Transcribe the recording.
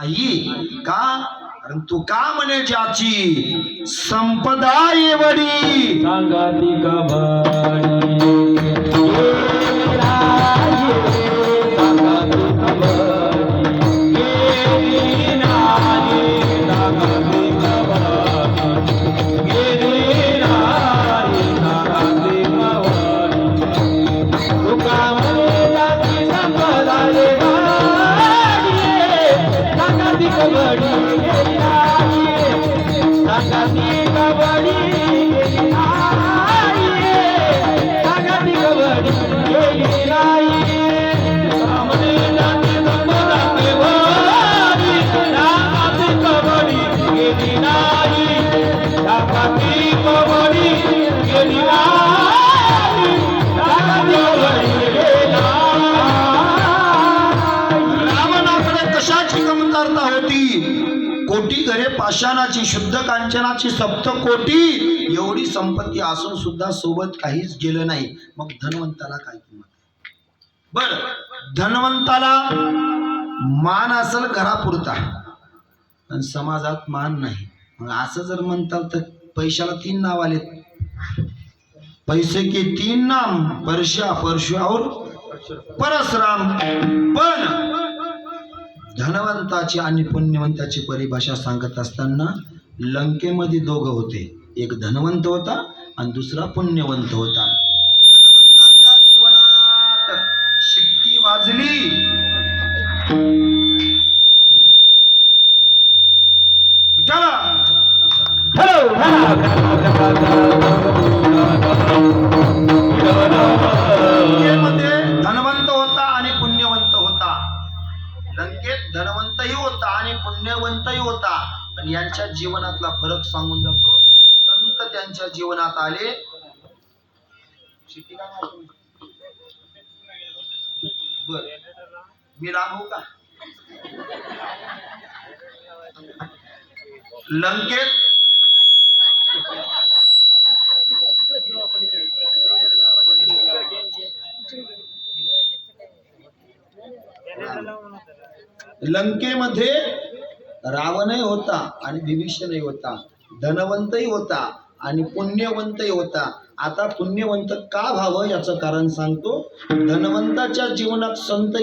नाही का? कारण तू का म्हणे ज्याची संपदा एवढी? सांगा ती कबडी रावणाकडे कोटी घरे पाषाणाची शुद्ध कांचनाची सप्त कोटी एवढी संपत्ती असून सुद्धा सोबत काहीच गेलं नाही. मग धनवंताला काय किंमत बर धनवंताला मान असेल घरापुरता पण समाजात मान नाही. मग असं जर म्हणतात तर पैशाला तीन नाव आलेत. पैसे के तीन नाम परशा परशु और परशुराम. पण धनवंताची आणि पुण्यवंताची परिभाषा सांगत असताना लंकेमध्ये दोघं होते. एक धनवंत होता आणि दुसरा पुण्यवंत होता. धनवंताच्या जीवनात शिट्टी वाजली. विठाला धनवंतही होता आणि पुण्यवंतही होता. पण यांच्या जीवनातला फरक सांगून जातो. संत त्यांच्या जीवनात आले. बर. मी राहू का? लंकेत? लंकेमध्ये रावणही होता आणि विभीषणही होता धनवंतही होता आणि पुण्यवंतही होता. आता पुण्यवंत का व्हावं याचं कारण सांगतो. धनवंताच्या जीवनात संत